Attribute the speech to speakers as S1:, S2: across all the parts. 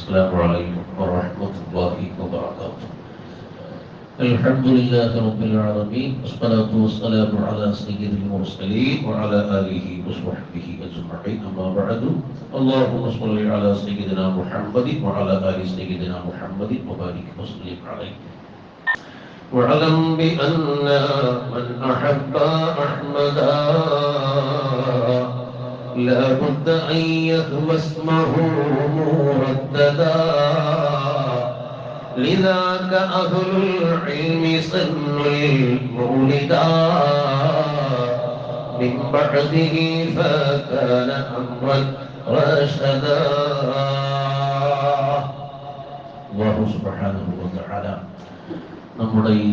S1: السلام عليكم ورحمة الله وبركاته. الحمد لله رب العالمين والصلاة والسلام على سيد المرسلين وعلى آله وصحبه أجمعين. أما بعد اللهم صل على سيدنا محمد وعلى آل سيدنا محمد وبارك وسلم عليه. واعلم بأن من أحب أحمدا لا بد أن يهوى اسمه مرددا لذاك أهل العلم سن المولدا من بعده فكان أمرا رشدا الله سبحانه وتعالى നമ്മുടെ ഈ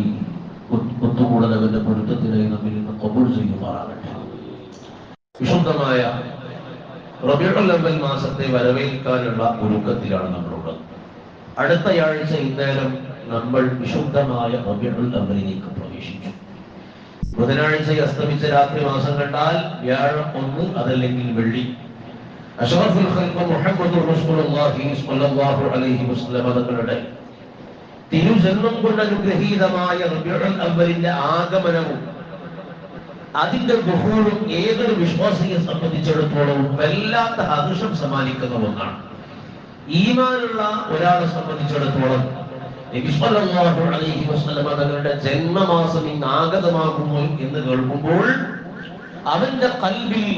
S1: ഒത്തുകൂടൽ അവന്റെ പൊരുത്തത്തിനായി നമ്മിൽ നിന്ന് കബൂൾ ചെയ്യുമാറാകട്ടെ വിശുദ്ധമായ റബിയുൽ അവൽ മാസത്തെ വരവേൽക്കാനുള്ള ഒരുക്കത്തിലാണ് നമ്മളുള്ളത്. അടുത്തയാഴ്ച ഇന്നേരം നമ്മൾ വിശുദ്ധമായ റബിയുൽ അവലിലേക്ക് പ്രവേശിച്ചു ബുധനാഴ്ച അസ്തമിച്ച രാത്രി മാസം കണ്ടാൽ വ്യാഴം ഒന്ന് അതല്ലെങ്കിൽ വെള്ളി. അലൈഹി വസല്ലം തങ്ങളുടെ അനുഗ്രഹീതമായ അവലിന്റെ ആഗമനവും അതിന്റെ ബഹുവും ഏതൊരു വിശ്വാസിയെ സംബന്ധിച്ചിടത്തോളം വല്ലാത്ത ഹർഷം സമ്മാനിക്കുന്ന ഒന്നാണ്. ഈമാനുള്ള ഒരാളെ സംബന്ധിച്ചിടത്തോളം തങ്ങളുടെ ജന്മമാസം ഇന്ന് ആഗതമാകുമോ എന്ന് കേൾക്കുമ്പോൾ അവന്റെ കൽവിൽ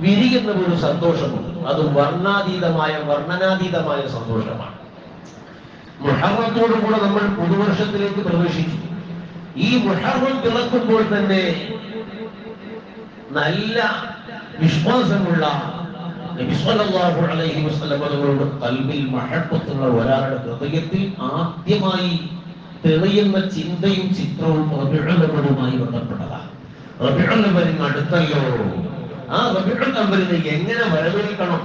S1: വിരിയുന്ന ഒരു സന്തോഷമുണ്ട്. അത് വർണാതീതമായ വർണനാതീതമായ സന്തോഷമാണ്. മുഹറത്തോടു കൂടെ നമ്മൾ പുതുവർഷത്തിലേക്ക് പ്രവേശിച്ചു. ഈ മുഹറം പിറക്കുമ്പോൾ തന്നെ നല്ല വിശ്വാസമുള്ള അലൈഹി വസല്ലം തങ്ങളുടെ കൽബിൽ മഹബത്തുള്ള ഒരാളുടെ ഹൃദയത്തിൽ ആദ്യമായി തെളിയുന്ന ചിന്തയും ചിത്രവും റബിഉൽ ബന്ധപ്പെട്ടതാണ്. റബിഉൽ അടുത്തല്ലോ. ആ റബിഉൽ എങ്ങനെ വരവേൽക്കണം?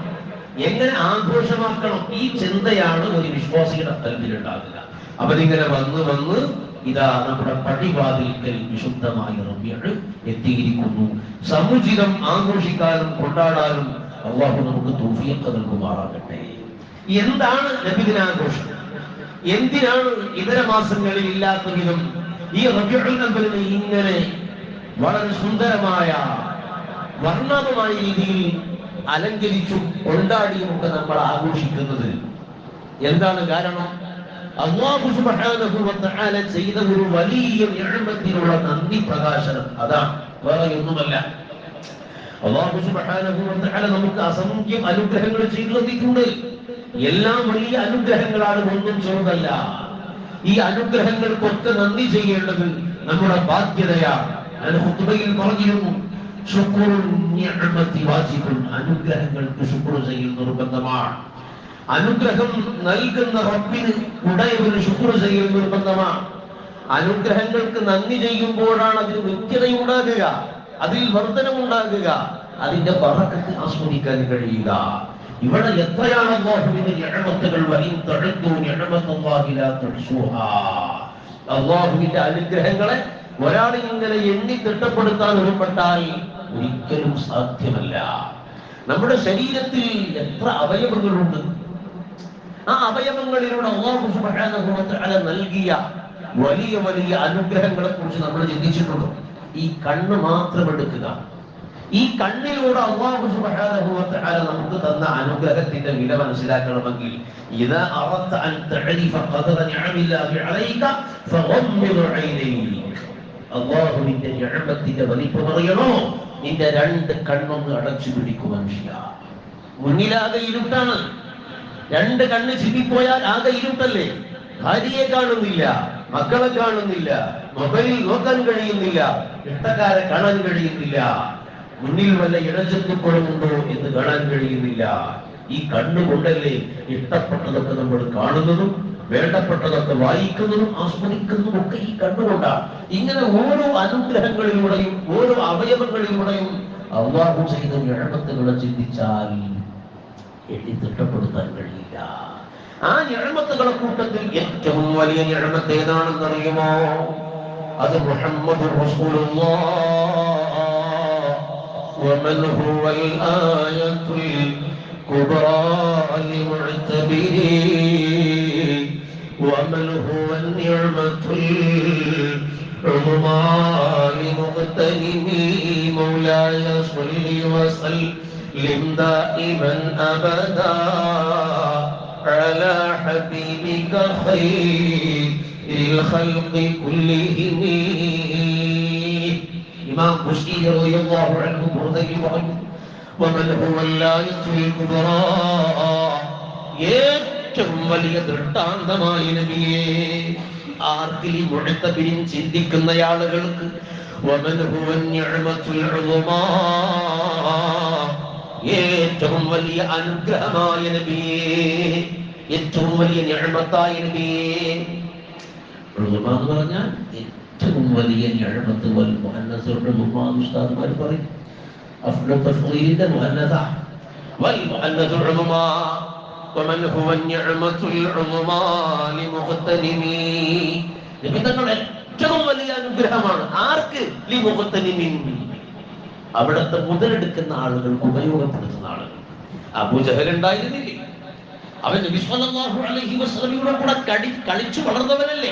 S1: എങ്ങനെ ആഘോഷമാക്കണം? ഈ ചിന്തയാണ് ഒരു വിശ്വാസിയുടെ തലത്തിലുണ്ടാകുക അവരിങ്ങനെ വന്ന് വന്ന് ഇതാ നമ്മുടെ പടിവാതിൽക്കൽ വിശുദ്ധമായ റബിയാണ് എത്തിയിരിക്കുന്നു. സമുചിതം ആഘോഷിക്കാനും കൊണ്ടാടാനും അള്ളാഹു നമുക്ക് തോഫിയൊക്കെ നൽകുമാറാകട്ടെ. എന്താണ് നബിദിനാഘോഷം? എന്തിനാണ് ഇതര മാസങ്ങളിൽ ഇല്ലാത്ത വിധം ഈ റബിയുടെ ഇങ്ങനെ വളരെ സുന്ദരമായ വർണാഭമായ രീതിയിൽ അലങ്കരിച്ചും കൊണ്ടാടിയും ഒക്കെ നമ്മൾ ആഘോഷിക്കുന്നത്? എന്താണ് കാരണം? അള്ളാഹു സുബ്ഹാനഹു വതആല തആല ചെയ്ത ഒരു വലിയ നിഅമത്തിനുള്ള നന്ദി പ്രകാശനം. അതാണ് വേറെ ഒന്നുമല്ല. വതആല നമുക്ക് അസംഖ്യം അനുഗ്രഹങ്ങൾ ചെയ്തു തന്നിട്ടുണ്ട് എല്ലാം വലിയ അനുഗ്രഹങ്ങളാണ് ഒന്നും ചെറുതല്ല. ഈ അനുഗ്രഹങ്ങൾക്കൊക്കെ നന്ദി ചെയ്യേണ്ടത് നമ്മുടെ ബാധ്യതയാണ് ഞാൻ ഹുത്തുബയിൽ പറഞ്ഞിരുന്നു വാജിബുൻ അനുഗ്രഹങ്ങൾക്ക് ശുക്ർ ചെയ്യൽ നിർബന്ധമാണ് അനുഗ്രഹം നൽകുന്ന റബ്ബിന് ഉടയവന് ശുക്ർ ചെയ്യൽ നിർബന്ധമാണ് അനുഗ്രഹങ്ങൾക്ക് നന്ദി ചെയ്യുമ്പോഴാണ് അതിന് നിത്യതയുണ്ടാകുക അതിൽ വർധനമുണ്ടാകുക അതിന്റെ പറക്കത്ത് ആസ്വദിക്കാൻ കഴിയുക. ഇവിടെ എത്രയാണ് അള്ളാഹുവിന്റെ വരും തഴുത്തു അള്ളാഹുവിന്റെ അനുഗ്രഹങ്ങളെ ഒരാൾ ഇങ്ങനെ എണ്ണി തിട്ടപ്പെടുത്താൻ ഒരുപെട്ടാൽ ഒരിക്കലും സാധ്യമല്ല. നമ്മുടെ ശരീരത്തിൽ എത്ര അവയവങ്ങളുണ്ട്? ആ അവയവങ്ങളിലൂടെ അള്ളാഹു സുബ്ഹാനഹു വ തആല നൽകിയ വലിയ വലിയ അനുഗ്രഹങ്ങളെ കുറിച്ച് നമ്മൾ ചിന്തിച്ചിട്ടുണ്ട്. ഈ കണ്ണ് മാത്രം എടുക്കുക. ഈ കണ്ണിലൂടെ അള്ളാഹു തആല നമുക്ക് തന്ന അനുഗ്രഹത്തിന്റെ വില മനസ്സിലാക്കണമെങ്കിൽ ഐനൈക അള്ളാഹുവിന്റെ നിഅമത്തിന്റെ വലിപ്പം അറിയണോ? നിന്റെ രണ്ട് കണ്ണൊന്ന് അടച്ചു പിടിക്കും മനുഷ്യ മുന്നിലാകെ ഇരുട്ടാണ്. രണ്ട് കണ്ണ് ചിമ്മിപ്പോയാൽ ആകെ ഇരുട്ടല്ലേ? ഭാര്യയെ കാണുന്നില്ല മക്കളെ കാണുന്നില്ല മൊബൈൽ നോക്കാൻ കഴിയുന്നില്ല ഇഷ്ടക്കാരെ കാണാൻ കഴിയുന്നില്ല. മുന്നിൽ വല്ല ഇടചെത്തുക്കുളമുണ്ടോ എന്ന് കാണാൻ കഴിയുന്നില്ല. ഈ കണ്ണുകൊണ്ടല്ലേ ഇഷ്ടപ്പെട്ടതൊക്കെ നമ്മൾ കാണുന്നതും വേണ്ടപ്പെട്ടതൊക്കെ വായിക്കുന്നതും ആസ്വദിക്കുന്നതും ഒക്കെ ഈ കണ്ണുകൊണ്ടാണ് ഇങ്ങനെ ഓരോ അനുഗ്രഹങ്ങളിലൂടെയും ഓരോ അവയവങ്ങളിലൂടെയും അള്ളാഹു ചെയ്ത ഞഴമത്തുകളെ ചിന്തിച്ചാൽ എണ്ണി തിട്ടപ്പെടുത്താൻ കഴിയില്ല ആ ഞഴമത്തുകളെ കൂട്ടത്തിൽ ഏറ്റവും വലിയ ഞഴമത്ത് ഏതാണെന്നറിയുമോ അത് മുഹമ്മദ് ومن هو الآية كبرى المعتبرين ومن هو النعمة العظمى لمغتنمي مولاي صل وسلم دائما أبدا على حبيبك خير الخلق كلهم إمام بشير رضي الله عنه برضي പറഞ്ഞു ومن هو الآية الكبرى ഏറ്റവും വലിയ ദൃഷ്ടാന്തമായ നബിയെ ആർക്കിൽ മുഴത്തപിരിൻ ചിന്തിക്കുന്ന ആളുകൾക്ക് ومن هو النعمة العظمى ഏറ്റവും വലിയ അനുഗ്രഹമായ നബിയെ ഏറ്റവും വലിയ ഞാമത്തായ നബിയെ ഉളുമ എന്ന് പറഞ്ഞാൽ ഏറ്റവും വലിയ ഞാമത്ത് വൽ മുഹന്നസുകളുടെ മുഹമ്മദ് ഉസ്താദ്മാർ പറയും അഫ്ലു തഫ്ളീലിന്റെ മുഹന്നത വൽ മുഹന്നസു ഉളുമ ومن هو النعمة العظمى لمغتنمي നബി തങ്ങൾ ഏറ്റവും വലിയ അനുഗ്രഹമാണ് ആർക്ക് ലിമുഖത്തനിമിൻ അവിടുത്തെ മുതലെടുക്കുന്ന ആളുകൾ ഉപയോഗപ്പെടുത്തുന്ന ആളുകൾ. അബൂജഹൽ ഉണ്ടായിരുന്നില്ലേ? അവൻ അലൈഹി വസല്ലമയുടെ കൂടെ കടി കളിച്ചു വളർന്നവനല്ലേ?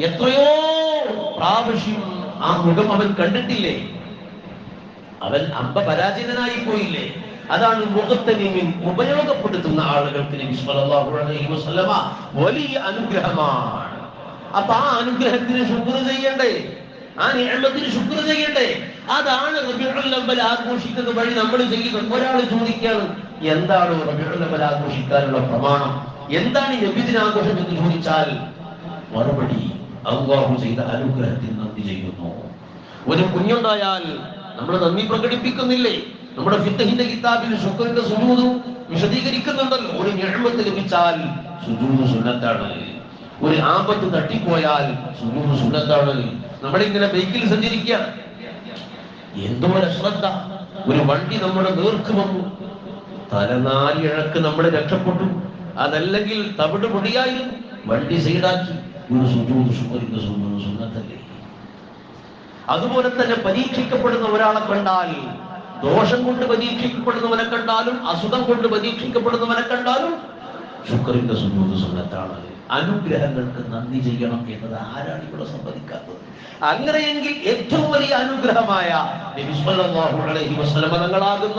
S1: എത്രയോ പ്രാവശ്യം ആ മുഖം അവൻ കണ്ടിട്ടില്ലേ? അവൻ അമ്പ പരാജിതനായി പോയില്ലേ? അതാണ് മുഖത്തനിമിൻ ഉപയോഗപ്പെടുത്തുന്ന ആളുകൾക്ക് നബി സല്ലല്ലാഹു അലൈഹി വസല്ലമ വലിയ അനുഗ്രഹമാണ്. അപ്പൊ ആ അനുഗ്രഹത്തിന് ശുക്ർ ചെയ്യണ്ടേ? ആ നിയമത്തിന് ശുക്ർ ചെയ്യണ്ടേ? അതാണ് റബിഉൽ ആഘോഷിക്കുന്നത് ആഘോഷിക്കുന്ന വഴി നമ്മൾ ചെയ്യുന്നത് ഒരാൾ ചോദിക്കുകയാണ് എന്താണ് റബിഉൽ അവ്വൽ ആഘോഷിക്കാനുള്ള പ്രമാണം? എന്താണ് ഈ നബിദിന ആഘോഷം എന്ന് ചോദിച്ചാൽ മറുപടി അള്ളാഹു ചെയ്ത അനുഗ്രഹത്തിൽ നന്ദി ചെയ്യുന്നു. ഒരു കുഞ്ഞുണ്ടായാൽ നമ്മൾ നന്ദി പ്രകടിപ്പിക്കുന്നില്ലേ? നമ്മുടെ ഫിത്തഹിന്റെ കിതാബിൽ ശുക്രന്റെ സുജൂദും വിശദീകരിക്കുന്നുണ്ടല്ലോ. ഒരു ഞെഴമത്ത് ലഭിച്ചാൽ സുജൂദ് സുന്നത്താണ്. ഒരു ആപത്ത് തട്ടിപ്പോയാൽ സുജൂദ് സുന്നത്താണ്. നമ്മളിങ്ങനെ ബൈക്കിൽ സഞ്ചരിക്കുക എന്തോ അശ്രദ്ധ ഒരു വണ്ടി നമ്മുടെ നേർക്ക് വന്നു. തലനാലിഴക്ക് നമ്മൾ രക്ഷപ്പെട്ടു. അതല്ലെങ്കിൽ തവിട് പൊടിയായിരുന്നു വണ്ടി സൈഡാക്കി. ഒരു സുന്നത്തല്ലേ? അതുപോലെ തന്നെ പരീക്ഷിക്കപ്പെടുന്ന ഒരാളെ കണ്ടാൽ ദോഷം കൊണ്ട് പരീക്ഷിക്കപ്പെടുന്നവനെ കണ്ടാലും അസുഖം കൊണ്ട് പരീക്ഷിക്കപ്പെടുന്നവനെ കണ്ടാലും ശുക്രന്റെ സുഖത്താണ് സുന്നത്താണ്. അനുഗ്രഹങ്ങൾക്ക് നന്ദി ചെയ്യണം എന്നത് ആരാണ് ഇവിടെ സംവദിക്കാത്തത്? അങ്ങനെയെങ്കിൽ ഏറ്റവും വലിയ അനുഗ്രഹമായ അലൈഹി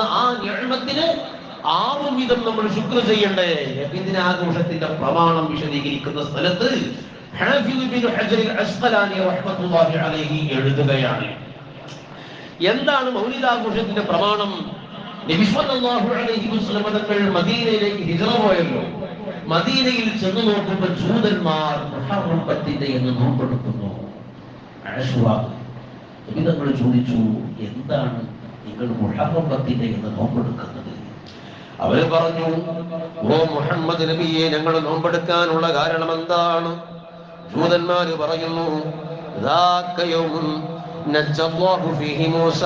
S1: ആ നിഅമത്തിന് ആവും വിധം നമ്മൾ ശുക്ർ ചെയ്യണ്ടേ. നബിദിന ആഘോഷത്തിന്റെ പ്രമാണം വിശദീകരിക്കുന്ന സ്ഥലത്ത് എഴുതുകയാണ്. എന്താണ് മൗലികാഘോഷത്തിന്റെ പ്രമാണം? അലൈഹി തങ്ങൾ മദീനയിലേക്ക് ഹിജറ പോയല്ലോ. മദീനയിൽ ചെന്ന് നോക്കുമ്പോൾ ജൂതന്മാർ മുഹറപ്പത്തിന്റെ എന്ന് നോമ്പെടുക്കുന്നു വിധങ്ങൾ ചോദിച്ചു എന്താണ് നിങ്ങൾ മുഹറപ്പത്തിന്റെ എന്ന് നോമ്പെടുക്കുന്നത്? അവർ പറഞ്ഞു ഓ മുഹമ്മദ് നബിയെ ഞങ്ങൾ നോമ്പെടുക്കാനുള്ള കാരണം എന്താണ്? ജൂതന്മാർ പറയുന്നു മൂസ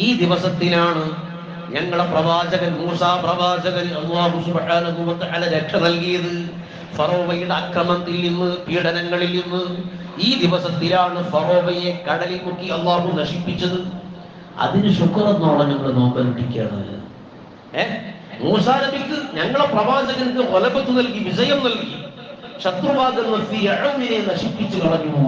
S1: ഈ ദിവസത്തിലാണ് ഞങ്ങളെ പ്രവാചകൻ മൂസ പ്രവാചകൻ അള്ളാഹു സുബ്ഹാനഹു വ തആല രക്ഷ നൽകിയത്. ഫറോവയുടെ അക്രമത്തിൽ നിന്ന് പീഡനങ്ങളിൽ നിന്ന്. ഈ ദിവസത്തിലാണ് ഫറോവയെ കടലിൽ മുക്കി അള്ളാഹു നശിപ്പിച്ചത്. അതിന് ശുക്രെന്നോളം ഞങ്ങൾ നോമ്പനുഷ്ഠിക്കുകയാണ് ഏ? മൂസ നബിക്ക് ഞങ്ങളെ പ്രവാചകർക്ക് ഒലപത്ത് നൽകി വിജയം നൽകി. ശത്രുവാദം നശിപ്പിച്ചു കളഞ്ഞു.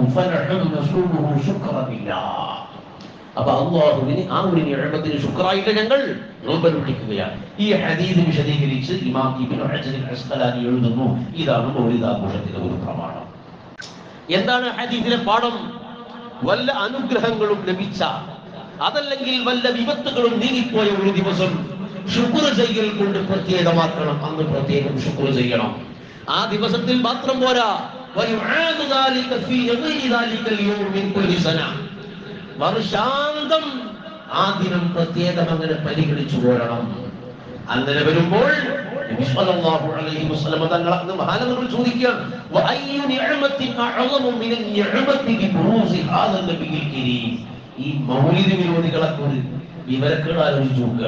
S1: അപ്പൊ അള്ളാഹുവിന് ആ ഒരു നിഴമത്തിന് ശുക്രായിട്ട് ഞങ്ങൾ വിളിക്കുകയാണ്. ഈ ഹദീദ് വിശദീകരിച്ച് ഇമാം എഴുതുന്നു. ഇതാണ് മൗലിദാഘോഷത്തിന്റെ ഒരു പ്രമാണം. എന്താണ് ഹദീദിലെ പാഠം? വല്ല അനുഗ്രഹങ്ങളും ലഭിച്ച അതല്ലെങ്കിൽ വല്ല വിപത്തുകളും നീങ്ങിപ്പോയ ഒരു ദിവസം ശുക്ർ ചെയ്യൽ കൊണ്ട് പ്രത്യേകമാക്കണം. അന്ന് പ്രത്യേകം ശുക്ർ ചെയ്യണം. ആ ദിവസത്തിൽ മാത്രം പോരാ. വർഷാന്തം ആ ദിനം പ്രത്യേകം അങ്ങനെ പരിഗണിച്ചു പോരണം. അങ്ങനെ വരുമ്പോൾ മഹാനവർ ചോദിക്കുകയാണ് ഈ മൗലിദ് വിരോധികളെ ഒരു വിവരക്കേട് ആലോചിച്ച് നോക്കുക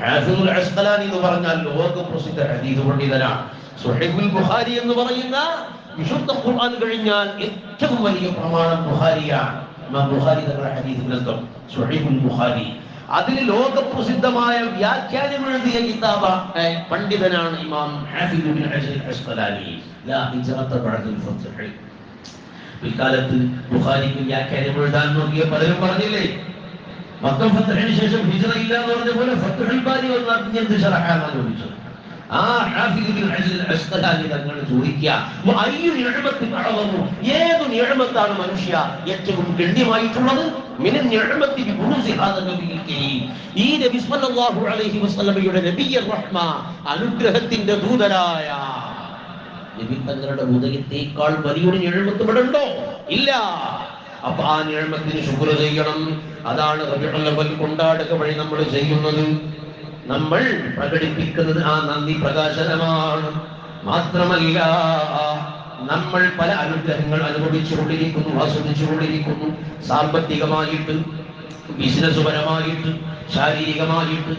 S1: ഹാഫിദുൽ അസ്ഖലാനി എന്ന് പറഞ്ഞാൽ ലോക പ്രസിദ്ധ ഹദീസ് പണ്ഡിതനാണ് എന്ന് പറയുന്ന വിശുദ്ധ ഖുർആൻ കഴിഞ്ഞാൽ ഏറ്റവും വലിയ പ്രമാണം ബുഖാരിയാണ്. ഇമാം ബുഖാരി തങ്ങളുടെ ഹദീസ് ഗ്രന്ഥം സുഹൈബുൽ ബുഖാരി. അതിൽ ലോകപ്രസിദ്ധമായ വ്യാഖ്യാനം എഴുതിയ കിതാബ ഏ, പണ്ഡിതനാണ് ഇമാം ഹാഫിദ് ബിൻ ഹജർ അസ്ഖലാനി. ലാ ഹിജ്റത ബഅദൽ ഫത്ഹ്. പിൽക്കാലത്ത് ബുഖാരിക്ക് വ്യാഖ്യാനം എഴുതാൻ നോക്കിയ പലരും പറഞ്ഞില്ലേ? മക്കം ഫത്തഹിന് ശേഷം ഹിജ്റ ഇല്ല എന്ന് പറഞ്ഞ പോലെ ഫത്തുഹുൽ ബാരി വന്ന എന്ത് ഷറഹാന്നാണ് ചോദിച്ചത്? ആ തങ്ങൾ ചോദിക്കുക? ഏത് നിഅമത്താണ് മനുഷ്യ ഏറ്റവും ഗണ്യമായിട്ടുള്ളത്? ഈ അലൈഹി അനുഗ്രഹത്തിന്റെ ദൂതരായ. നബി തങ്ങളുടെ വലിയൊരു നിഴമത്ത് ഇവിടെ ഇല്ല. അപ്പൊ ആ നിഴമത്തിന് ശുക്ർ ചെയ്യണം. അതാണ് കൊണ്ടാടുക വഴി നമ്മൾ ചെയ്യുന്നത്. നമ്മൾ പ്രകടിപ്പിക്കുന്നത് ആ നന്ദി പ്രകാശനമാണ്. മാത്രമല്ല നമ്മൾ പല അനുഗ്രഹങ്ങൾ അനുഭവിച്ചുകൊണ്ടിരിക്കുന്നു ആസ്വദിച്ചുകൊണ്ടിരിക്കുന്നു. സാമ്പത്തികമായിട്ട് ബിസിനസ് പരമായിട്ട് ശാരീരികമായിട്ട്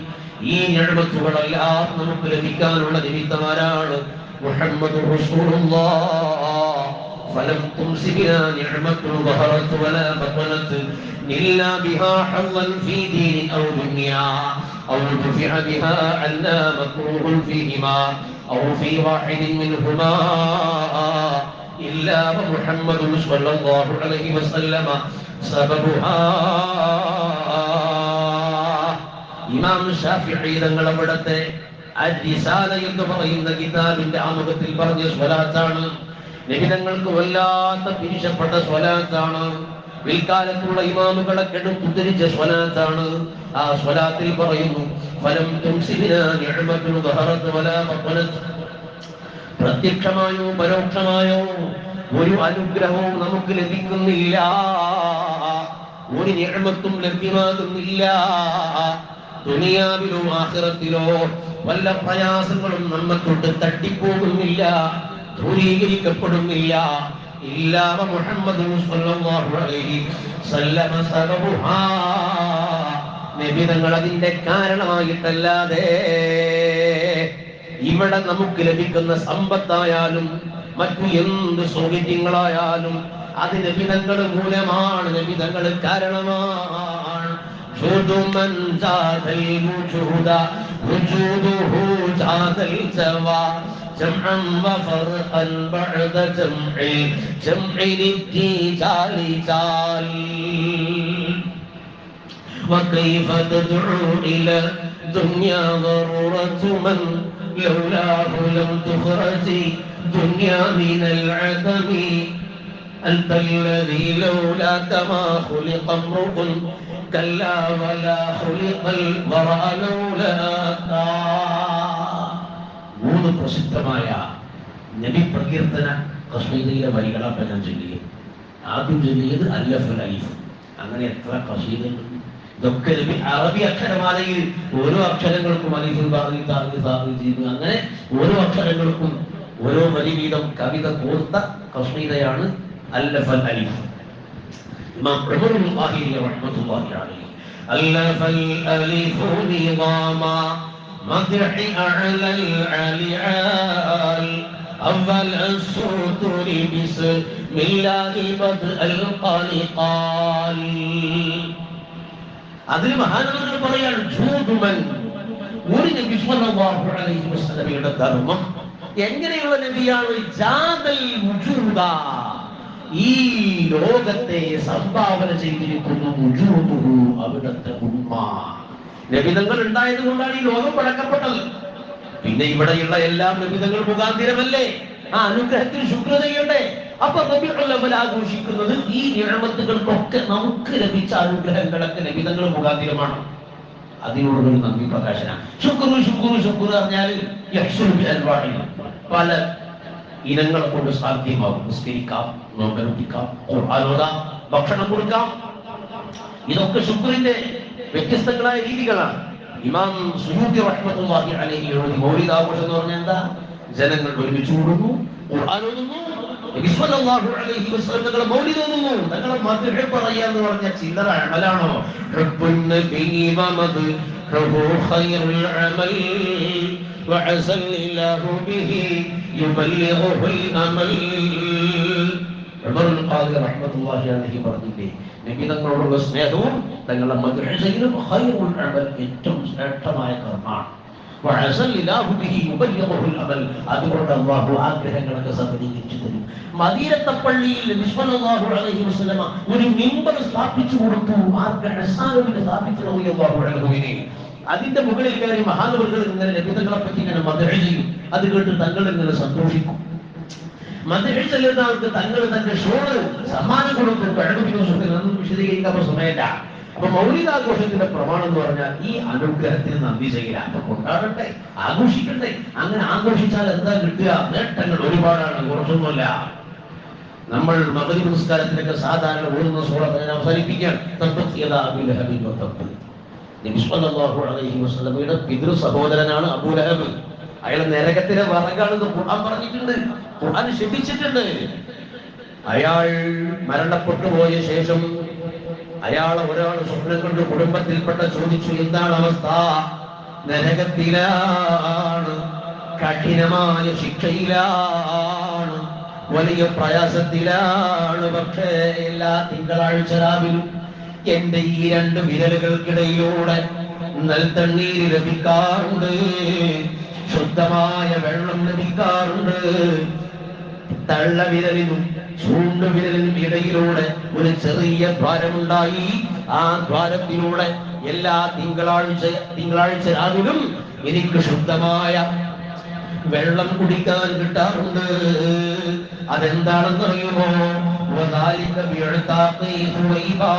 S1: ഈ ഞഴമത്തുകളെല്ലാം നമുക്ക് ലഭിക്കാനുള്ള നിമിത്തമാരാണ് മുഹമ്മദ് فلم تمس بها نعمة ظهرت ولا بطنت إلا بها حظا في دين أو دنيا أو دفع بها عنا مكروه فيهما أو في واحد منهما إلا ومحمد صلى الله عليه وسلم سببها ഇമാം ഷാഫിഈ തങ്ങൾ അവിടുത്തെ അരിസാല എന്ന് പറയുന്ന കിതാബിന്റെ ആമുഖത്തിൽ പറഞ്ഞ സ്വലാത്താണ് നബിതങ്ങൾക്ക് വല്ലാത്ത ഭീഷപ്പെട്ട സ്വലാത്താണ്. പിൽക്കാലത്തുള്ള ഇമാമുകളെ കെടുത്തുദ്ധരിച്ച സ്വലാത്താണ്. ആ സ്വലാത്തിൽ പറയുന്നു ഫലം പ്രത്യക്ഷമായോ പരോക്ഷമായോ ഒരു അനുഗ്രഹവും നമുക്ക് ലഭിക്കുന്നില്ല. ഒരു നിഴമത്തും ലഭ്യമാകുന്നില്ല. ദുനിയാവിലോ ആഹ്റത്തിലോ വല്ല പ്രയാസങ്ങളും നമ്മെ തൊട്ട് തട്ടിപ്പോകുന്നില്ല. ദൂരീകരിക്കപ്പെടുന്നില്ല. ഇല്ലാമ മുഹമ്മദ് നബിതങ്ങൾ അതിന്റെ കാരണമായിട്ടല്ലാതെ ഇവിടെ നമുക്ക് ലഭിക്കുന്ന സമ്പത്തായാലും മറ്റു എന്ത് സൗകര്യങ്ങളായാലും അത് നബിതങ്ങൾ മൂലമാണ്. നബിതങ്ങൾ കാരണമാണ്. جمعا وفرقا بعد جمع جمع للرجال جال. وكيف تدعو إلى دنيا ضرورة من لولاه لم تخرج دنيا من العدم؟ أنت الذي لولاك ما خلق امرؤ كلا ولا خلق الورى لولاك മൂന്ന് പ്രസിദ്ധമായ നബി പ്രകീർത്തന കസീതയിലെ വരികളാണ് ഞാൻ ചൊല്ലിയത്. ആദ്യം ചൊല്ലിയത് അല്ലഫുൽ ലൈഫ് അങ്ങനെ എത്ര കസീതകൾ ഇതൊക്കെ നബി അറബി അക്ഷരമാലയിൽ ഓരോ അക്ഷരങ്ങൾക്കും അലീഫുൽ ബാദി താറി താറി ചെയ്തു അങ്ങനെ ഓരോ അക്ഷരങ്ങൾക്കും ഓരോ വരി വീതം കവിത കോർത്ത കസീതയാണ് അല്ലഫൽ അലീഫ്. ഇമാം അലൈഹി അല്ലഫൽ അലീഫ് നിഗാമ مدح أعلى العليال أول السطر بسم الله بدء القلقال അതിൽ മഹാനവർ പറയാണ് ജൂതുമൻ ഒരു നബി സ്വല്ലല്ലാഹു അലൈഹി വസല്ലമയുടെ ധർമ്മം എങ്ങനെയുള്ള നബിയാണ് ജാദൽ വുജൂദ ഈ ലോകത്തെ സംഭാവന ചെയ്തിരിക്കുന്നു വുജൂദുഹു അവിടുത്തെ ഉമ്മ നബിതങ്ങൾ ഉണ്ടായത് കൊണ്ടാണ് ഈ ലോകം പഴക്കപ്പെട്ടത് പിന്നെ ഇവിടെയുള്ള എല്ലാ ലഭിതങ്ങൾ മുഖാന്തിരമല്ലേ? ആ അനുഗ്രഹത്തിന് ശുക്രതയുണ്ടേ. അപ്പൊ നബികളെ ആഘോഷിക്കുന്നത് ഈ നിയമത്തുകൾക്കൊക്കെ നമുക്ക് ലഭിച്ച അനുഗ്രഹങ്ങളൊക്കെ ലഭിതങ്ങൾ മുഖാന്തിരമാണ്. അതിനോടൊരു നന്ദി പ്രകാശന. ശുക്രു ശുക്രു ശുക്രു പറഞ്ഞാൽ. പല ഇനങ്ങളെ കൊണ്ട് സാധ്യമാകും. നിസ്കരിക്കാം ഓതാം ഭക്ഷണം കൊടുക്കാം. ഇതൊക്കെ ശുക്രിന്റെ വ്യത്യസ്തങ്ങളായ രീതികളാണ് ഇമാം സുയൂദി റഹ്മത്തുള്ളാഹി അലൈഹി എഴുതി മൗലിദ് ആഘോഷം എന്ന് പറഞ്ഞാൽ എന്താ ജനങ്ങൾ ഒരുമിച്ച് കൂടുന്നു ഖുർആൻ ഓതുന്നു നബി സ്വല്ലല്ലാഹു അലൈഹി വസല്ലം തങ്ങളെ മൗലിദ് ഓതുന്നു തങ്ങളെ മദ്ഹ് പറയാ എന്ന് പറഞ്ഞ ചില്ലറ അമലാണോ ഹബ്ബുൻ നബി വമദ്ഹുഹു ഖൈറുൽ അമൽ وعسى الله به يبلغه الأمل പറഞ്ഞില്ലേ നബി തങ്ങളോടുള്ള സ്നേഹവും തങ്ങളുടെ മദ്രസയിലും ഏറ്റവും ശ്രേഷ്ഠമായ കർമ്മമാണ്. അതുകൊണ്ട് അള്ളാഹു ആഗ്രഹങ്ങളൊക്കെ സഫലീകരിച്ചു തരും. മദീരത്തപ്പള്ളിയിൽ ഒരു മിമ്പർ സ്ഥാപിച്ചു കൊടുത്തു. ആർക്ക് ഹസാനുവിന് സ്ഥാപിച്ചു അതിന്റെ മുകളിൽ കയറി മഹാനവറുകൾ ഇങ്ങനെ ലഭ്യതകളെ പറ്റി ഇങ്ങനെ ചെയ്യും. അത് കേട്ട് തങ്ങൾ ഇങ്ങനെ സന്തോഷിക്കും. ചെല്ലുന്ന തങ്ങൾ തന്റെ ഷോൾ സമ്മാനം കൊടുക്കും പഴകുപ്പിക്കുന്ന അതൊന്നും വിശദീകരിക്കാൻ സമയമില്ല. അപ്പൊ മൗലികാഘോഷത്തിന്റെ പ്രമാണം എന്ന് പറഞ്ഞാൽ ഈ അനുഗ്രഹത്തിന് നന്ദി ചെയ്യില്ല അപ്പൊ കൊണ്ടാടട്ടെ ആഘോഷിക്കട്ടെ. അങ്ങനെ ആഘോഷിച്ചാൽ എന്താ കിട്ടുക? നേട്ടങ്ങൾ ഒരുപാടാണ് കുറച്ചൊന്നുമല്ല. നമ്മൾ മകരി പുരസ്കാരത്തിനൊക്കെ സാധാരണ ഓടുന്ന സൂറത്ത് ഞാൻ അവസാനിപ്പിക്കാൻ തബ്ബത് യദാ അബീ ലഹബിൻ നബി സ്വല്ലല്ലാഹു അലൈഹി വസല്ലമയുടെ പിതൃ സഹോദരനാണ് അബൂ ലഹബ് അയാൾ നരകത്തിലെ വറകാണെന്ന് ഖുർആൻ പറഞ്ഞിട്ടുണ്ട്. ഖുർആൻ ശപിച്ചിട്ടുണ്ട് അയാൾ മരണപ്പെട്ടു പോയ ശേഷം അയാളെ ഒരാൾ സ്വപ്നം കൊണ്ട് കുടുംബത്തിൽപ്പെട്ട ചോദിച്ചു എന്താണ് അവസ്ഥ? നരകത്തിലാണ് കഠിനമായ ശിക്ഷയിലാണ് വലിയ പ്രയാസത്തിലാണ്. പക്ഷേ എല്ലാ തിങ്കളാഴ്ച രാവിലും എന്റെ ഈ രണ്ട് വിരലുകൾക്കിടയിലൂടെ നൽതണ്ണീര് ലഭിക്കാറുണ്ട്. ശുദ്ധമായ വെള്ളം ലഭിക്കാറുണ്ട് തള്ളവിരലിനും ചൂണ്ടുവിരലിനും ഇടയിലൂടെ ഒരു ചെറിയ ദ്വാരമുണ്ടായി ആ ദ്വാരത്തിലൂടെ എല്ലാ തിങ്കളാഴ്ച തിങ്കളാഴ്ച രാവിലും എനിക്ക് ശുദ്ധമായ വെള്ളം കുടിക്കാൻ കിട്ടാറുണ്ട് അതെന്താണെന്നറിയുമോ وذلك بعتاقي ثويبا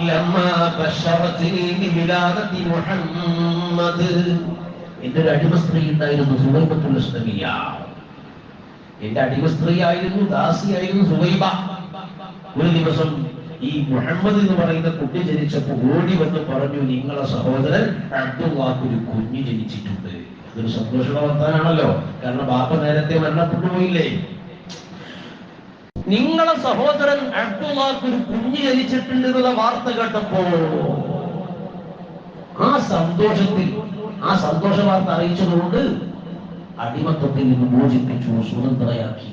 S1: لما بشرتني بولادة محمد എന്റെ ഒരു അടിമ സ്ത്രീ ഉണ്ടായിരുന്നു സുവൈബത്തുൽ സ്ത്രീയ എന്റെ അടിമ സ്ത്രീ സ്ത്രീയായിരുന്നു ദാസിയായിരുന്നു സുവൈബ. ഒരു ദിവസം ഈ മുഹമ്മദ് എന്ന് പറയുന്ന കുട്ടി ജനിച്ചപ്പോൾ ഓടി വന്ന് പറഞ്ഞു നിങ്ങളെ സഹോദരൻ അബ്ദുള്ളാക്ക് ഒരു കുഞ്ഞ് ജനിച്ചിട്ടുണ്ട്. അതൊരു സന്തോഷമുള്ള വർത്താനാണല്ലോ കാരണം ബാപ്പ നേരത്തെ മരണപ്പെട്ടു പോയില്ലേ? നിങ്ങളെ സഹോദരൻ അബ്ദുള്ളാക്ക് ഒരു കുഞ്ഞ് ജനിച്ചിട്ടുണ്ട് എന്നുള്ള വാർത്ത കേട്ടപ്പോ ആ സന്തോഷത്തിൽ ആ സന്തോഷ വാർത്ത അറിയിച്ചതുകൊണ്ട് അടിമത്വത്തിൽ നിന്ന് മോചിപ്പിച്ചു സ്വതന്ത്രയാക്കി.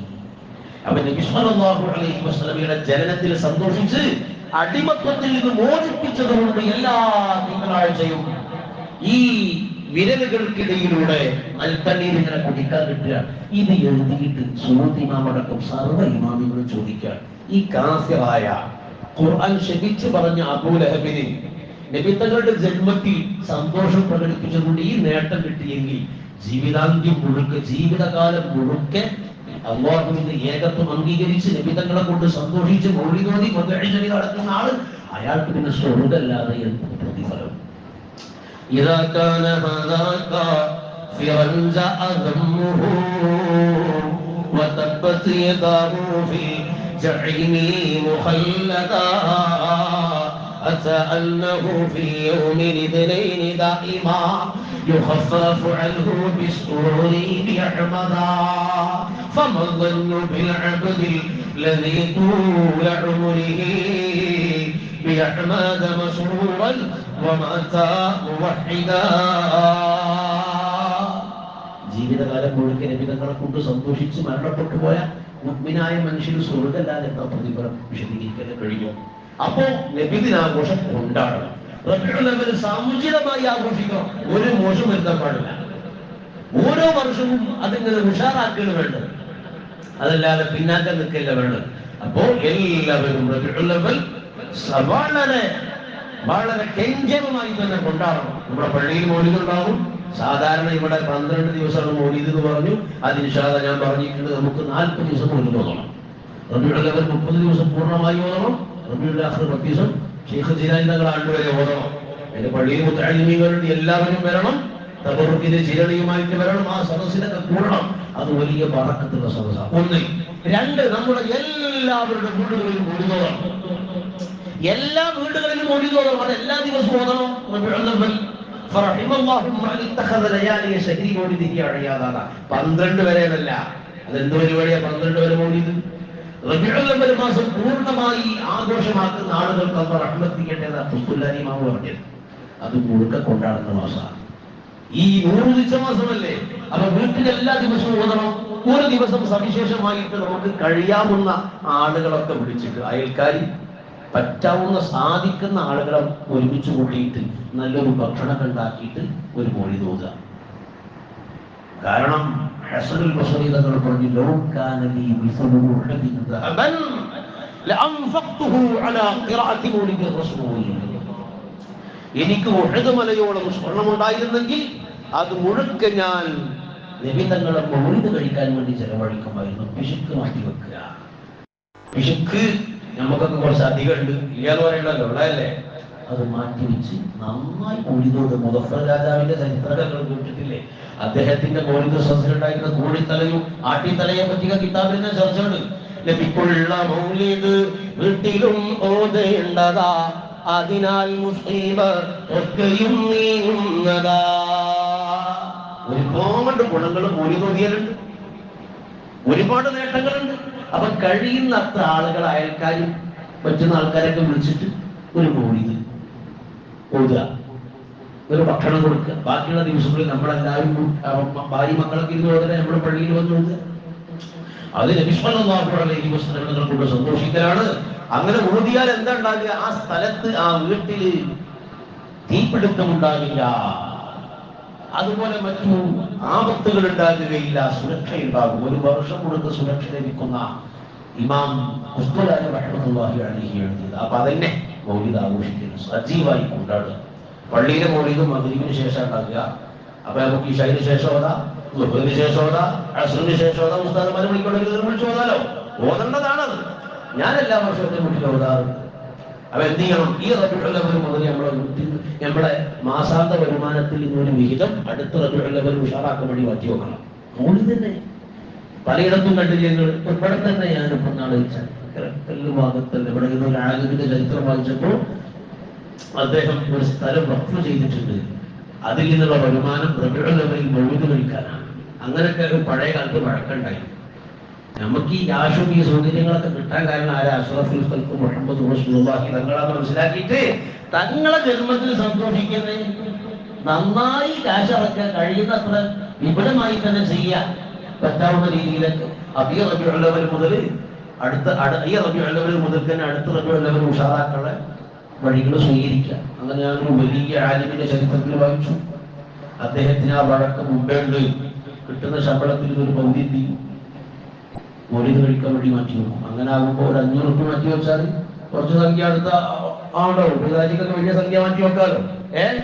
S1: സല്ലല്ലാഹു അലൈഹി വസല്ലമയുടെ ജനനത്തിൽ സന്തോഷിച്ച് അടിമത്വത്തിൽ നിന്ന് മോചിപ്പിച്ചതുകൊണ്ട് എല്ലാ തിങ്കളാഴ്ചയും ഈ വിരലുകൾക്കിടയിലൂടെ അൽത്തണ്ണീർ ഇങ്ങനെ കുടിക്കാൻ കിട്ടുക. ഇത് എഴുതിയിട്ട് ഇമാമടക്കം സർവ ഇമാമികളും ചോദിക്കുക. ഈ കാസിറായ ഖുർആൻ ക്ഷമിച്ച് പറഞ്ഞ അബൂലഹബിന് നബിത്തങ്ങളുടെ ജന്മത്തിൽ സന്തോഷം പ്രകടിപ്പിച്ചുകൊണ്ട് ഈ നേട്ടം കിട്ടിയെങ്കിൽ ജീവിതാന്ത്യം മുഴുക്കെ ജീവിതകാലം മുഴുക്കെ അള്ളാഹുവിന്റെ ഏകത്വം അംഗീകരിച്ച് നബിതങ്ങളെ കൊണ്ട് സന്തോഷിച്ച് മൗലിതോതി മതഴി നടക്കുന്ന ആള് അയാൾക്ക് പിന്നെ സ്വർഗല്ലാതെ എന്ത് പ്രതിഫലം إذا كان هذا كافرا جاء ذمه وتبت يداه في الجحيم مخلدا أتى أنه في يوم الاثنين دائما يخفف عنه بالسرور بأحمدا فما الظن بالعبد الذي طول عمره بأحمد مسرورا ومات موحدا ജീവിതകാലം മുഴുക്കെ നബിതങ്ങളെ കൊണ്ട് സന്തോഷിച്ച് മരണപ്പെട്ടു പോയ മുഗ്മിനായ മനുഷ്യന് സ്വർഗല്ലാതെ എന്താ പ്രതിഫലം വിശദീകരിക്കാൻ കഴിഞ്ഞു അപ്പോ നബിദിനാഘോഷം കൊണ്ടാടണം അവ്വൽ സമുചിതമായി ആഘോഷിക്കണം. ഒരു മോശം വരുത്താൻ പാടില്ല. ഓരോ വർഷവും അതിങ്ങനെ ഉഷാറാക്കുകയാണ് വേണ്ടത്. അതല്ലാതെ പിന്നാക്കം നിൽക്കില്ല വേണ്ടത്. അപ്പോ എല്ലാവരും വളരെ വളരെ കെഞ്ചനമായി തന്നെ കൊണ്ടാടണം. നമ്മുടെ പള്ളിയിൽ മോലിതുണ്ടാവും സാധാരണ ഇവിടെ പന്ത്രണ്ട് ദിവസമാണ് മോലിത് എന്ന് പറഞ്ഞു. അതിന് ശാഖ ഞാൻ പറഞ്ഞിട്ടുണ്ട് നമുക്ക് നാൽപ്പത് ദിവസം മോലിത് ഓതണം. റബിയുടെ ലെവൽ മുപ്പത് ദിവസം പൂർണമായി ഓതണം. റബീസും ഷെയ്ഖ് ജിലാനി തങ്ങൾ ആണ്ടുവരെ ഓതണം. അതിന്റെ പള്ളിയിൽ മുത്തഴിമീങ്ങളുണ്ട് എല്ലാവരും വരണം. തബറുക്കിന്റെ ചിരളിയുമായിട്ട് വരണം. ആ സദസ്സിനൊക്കെ കൂടണം. അത് വലിയ പറക്കത്തുള്ള സദസ്സ ഒന്ന് രണ്ട് നമ്മുടെ എല്ലാവരുടെ വീടുകളിലും ഓടുന്നതാണ് എല്ലാ വീടുകളിലും ഓടുന്നതാണ് അത് എല്ലാ ദിവസവും ഓതണം. പന്ത്രണ്ട് വരെയല്ല. അതെന്ത് പരിപാടിയാ? പന്ത്രണ്ട് വരെ ഓടിയത്? റബീഉൽ അവ്വൽ മാസം പൂർണമായി ആഘോഷമാക്കുന്ന ആളുകൾക്ക് അവർ റഹ്മത്തിക്കേണ്ടത് അബ്ദുല്ലാനി മാവ് പറഞ്ഞത് അത് മുഴുക്ക കൊണ്ടാടുന്ന മാസമാണ്. ഈ നൂറ് ദിച്ച മാസമല്ലേ? അപ്പൊ വീട്ടിൽ എല്ലാ ദിവസവും ഓതണം.
S2: ഒരു ദിവസം സവിശേഷമായിട്ട് നമുക്ക് കഴിയാവുന്ന ആളുകളൊക്കെ വിളിച്ചിട്ട് അയൽക്കാരി പറ്റാവുന്ന സാധിക്കുന്ന ആളുകളെ ഒരുമിച്ച് കൂട്ടിയിട്ട് നല്ലൊരു ഭക്ഷണം ഉണ്ടാക്കിയിട്ട് ഒരു മൊഴി തോന്നുക. കാരണം ഹസനുൽ ബസറി തങ്ങൾ പറഞ്ഞു ലോ കാന ലീ മിസ്ലു ഉഹദിൻ ദഹബൻ ലഅൻഫഖ്തുഹു അലാ ഖിറാഅത്തി മൗലിദി റസൂൽ എനിക്ക് ഉഹദ് മലയോളം സ്വർണമുണ്ടായിരുന്നെങ്കിൽ അത് മുഴുക്കെ ഞാൻ നിബിധങ്ങളെ മൗലിദ് കഴിക്കാൻ വേണ്ടി ചെലവഴിക്കുമായിരുന്നു. പിശുക്ക് മാറ്റി വെക്കുക. പിശുക്ക് നമുക്കൊക്കെ കുറച്ച് അധികം ഉണ്ട് ഇല്ലാന്ന് പറയണ്ടല്ലോ ഉള്ളതല്ലേ? അത് മാറ്റി വെച്ച് നന്നായി കോഴിക്കോട് മുതഫർ രാജാവിന്റെ ചരിത്രങ്ങൾ കേട്ടിട്ടില്ലേ? അദ്ദേഹത്തിന്റെ മൗലിദ് സദസ്സിലുണ്ടായിരുന്ന കോഴിത്തലയും ആട്ടിത്തലയെ പറ്റിയ കിതാബിന്റെ ചർച്ചകൾ ലഭിക്കുള്ള മൗലിദ് വീട്ടിലും ഓതേണ്ടതാ അതിനാൽ മുസ്ലിമർ ഒക്കെയും നീങ്ങുന്നതാ. ഒരുപാട് ഗുണങ്ങൾ മൗലിദോതിയലുണ്ട്. ഒരുപാട് നേട്ടങ്ങളുണ്ട്. അപ്പൊ കഴിയുന്നത്ര ആളുകൾ അയൽക്കാരും പറ്റുന്ന ആൾക്കാരൊക്കെ വിളിച്ചിട്ട് ഒരു മൗലിദ് ഓതുക. ഒരു ഭക്ഷണം കൊടുക്കുക. ബാക്കിയുള്ള ദിവസങ്ങളിൽ നമ്മളെല്ലാവരും ഭാര്യ മക്കളൊക്കെ ഇരുന്ന് തന്നെ നമ്മുടെ പള്ളിയിൽ വന്ന് ഓതുക. അത് ലഭിഷ്മല്ലാഹുഅലൈഹി വസ്ലങ്ങൾ കൊണ്ട് സന്തോഷിക്കലാണ്. അങ്ങനെ ഓതിയാൽ എന്താ ഉണ്ടാകുക? ആ സ്ഥലത്ത് ആ വീട്ടിൽ തീപിടുത്തം ഉണ്ടാകില്ല അതുപോലെ മറ്റു ആപത്തുകൾ ഉണ്ടാകുകയില്ല. സുരക്ഷ ഉണ്ടാകും ഒരു വർഷം കൊടുത്ത് സുരക്ഷ ലഭിക്കുന്ന ഇമാം ഉസ്തുലായ റഹ്മത്തുള്ളാഹി അലൈഹി എഴുതിയത്. അപ്പൊ അതന്നെ മൗലിദ് ആഘോഷിക്കുന്നു. സജീവായി കൊണ്ടാടുക പള്ളിയിലെ മൗലിദ് മഗ്രിബിന് ശേഷം ഉണ്ടാക്കുക. അപ്പൊ നമുക്ക് ഇഷായിന് ശേഷം ഓതാ ദുഃഖത്തിന് ശേഷം ഓതാ അസുറിന് ശേഷം ഓതാ ഉസ്താദന്മാരെ വിളിക്കൊണ്ടെങ്കിൽ വിളിച്ചു ഓതാലോ? ഓതേണ്ടതാണത് ഞാൻ എല്ലാ വർഷത്തെ കുട്ടികൾ ഓതാറുണ്ട്. അപ്പൊ എന്ത് ചെയ്യണം? ഈ റബിയുള്ളവർ മുതൽ നമ്മളെ നമ്മുടെ മാസാന്ത വരുമാനത്തിൽ നിന്നൊരു വിഹിതം അടുത്ത റബിയുള്ളവർ ഉഷാറാക്കാൻ വേണ്ടി മാറ്റി വെക്കണം. മൗലിദ് തന്നെ പലയിടത്തും കണ്ടു ഞങ്ങൾ ഇവിടെ തന്നെ ഞാനിപ്പോ നാളെ കല്ല് ഭാഗത്തല്ല ഇവിടെ ഒരു ആഗമിന്റെ ചരിത്രം വായിച്ചപ്പോ അദ്ദേഹം ഒരു സ്ഥലം വക്ഫ് ചെയ്തിട്ടുണ്ട്. അതിൽ നിന്നുള്ള വരുമാനം റബിയുള്ളവരിൽ മുഴുവൻ നിൽക്കാനാണ് അങ്ങനെയൊക്കെ ഒരു പഴയ കാലത്ത് വഴക്കുണ്ടായി. നമുക്ക് ഈ ആശും ഈ സൗകര്യങ്ങളൊക്കെ കിട്ടാൻ കാരണം ആരെ? അഷ്റഫുൽ ഖൽഖ് മുഹമ്മദ് റസൂലുള്ളാഹി തങ്ങളാന്ന് മനസ്സിലാക്കിയിട്ട് തങ്ങളെ ജന്മത്തിൽ സന്തോഷിക്കുന്നത് നന്നായി കാശിറക്കാൻ കഴിയുന്നത്ര വിപുലമായി തന്നെ ചെയ്യാൻ പറ്റാവുന്ന രീതിയിലൊക്കെ. അബിയ റബിയുള്ളവർ മുതൽ അടുത്ത അട- ഈ റബിയുള്ളവർ മുതൽ തന്നെ അടുത്ത റബിയുള്ളവർ ഉഷാറാക്കളെ വഴികൾ സ്വീകരിക്കുക. അങ്ങനെ ഞാനൊരു വലിയ ആലിമിന്റെ ചരിത്രത്തിൽ വായിച്ചു. അദ്ദേഹത്തിന് ആ വഴക്ക് മുമ്പേ ഉണ്ട്. കിട്ടുന്ന ശമ്പളത്തിൽ ഒരു പകുതി എത്തി. മൊഴി കഴിക്കാൻ വേണ്ടി മാറ്റി വെക്കും. അങ്ങനെ ആകുമ്പോൾ ഒരു അഞ്ഞൂറ് റുപ്യ മാറ്റി വെച്ചാൽ കുറച്ച് സംഖ്യ അടുത്ത ആണോ ഉപകാരിക്കൊക്കെ വലിയ സംഖ്യ മാറ്റി വെക്കാലോ. ഏഹ്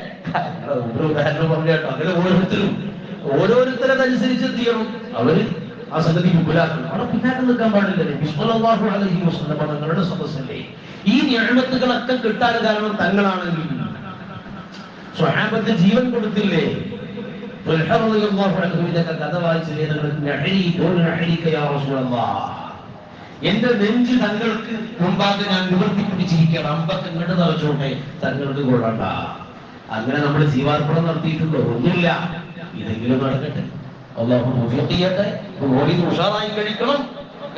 S2: ഉദാഹരണം പറഞ്ഞാട്ടോ അങ്ങനെ ഓരോരുത്തരും ഓരോരുത്തരതനുസരിച്ച് എന്ത് ചെയ്യണം അവർ ആ സംഗതി മുമ്പിലാക്കണം അവിടെ പിന്നാക്കം നിൽക്കാൻ പാടില്ലല്ലേ വിശ്വലാഹു അലഹി വസ്ലം തങ്ങളുടെ സദസ്സല്ലേ? ഈ ഞാമത്തുകളൊക്കെ കിട്ടാൻ കാരണം തങ്ങളാണെങ്കിൽ സ്വഹാബത്ത് ജീവൻ കൊടുത്തില്ലേ? എന്റെ നെഞ്ച് തങ്ങൾക്ക് മുമ്പാകെ ഞാൻ നിവർത്തി പിടിച്ചിരിക്കണം അമ്പക്ക് ഇങ്ങോട്ട് നിറച്ചോട്ടെ. തങ്ങൾക്ക് കൊള്ളണ്ട അങ്ങനെ നമ്മൾ ജീവാർപ്പണം നടത്തിയിട്ടുണ്ടോ? ഒന്നുമില്ല. ഇതെങ്കിലും നടക്കട്ടെ. അള്ളാഹു ചെയ്യട്ടെ. മോദി ഉഷാറായി കഴിക്കണം.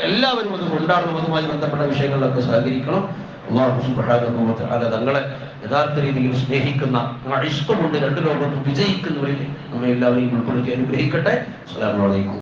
S2: എല്ലാവരും അത് കൊണ്ടാടണം. അതുമായി ബന്ധപ്പെട്ട വിഷയങ്ങളിലൊക്കെ സഹകരിക്കണം. അള്ളാഹു സുബ്ഹാനഹു അല്ല തങ്ങളെ യഥാർത്ഥ രീതിയിൽ സ്നേഹിക്കുന്ന ഇഷ്ടമുണ്ട് രണ്ട് ലോകത്തും വിജയിക്കുന്നവരിൽ നമ്മെ എല്ലാവരെയും ഉൾപ്പെടുത്തി അനുഗ്രഹിക്കട്ടെ. അസ്സലാമു അലൈക്കും.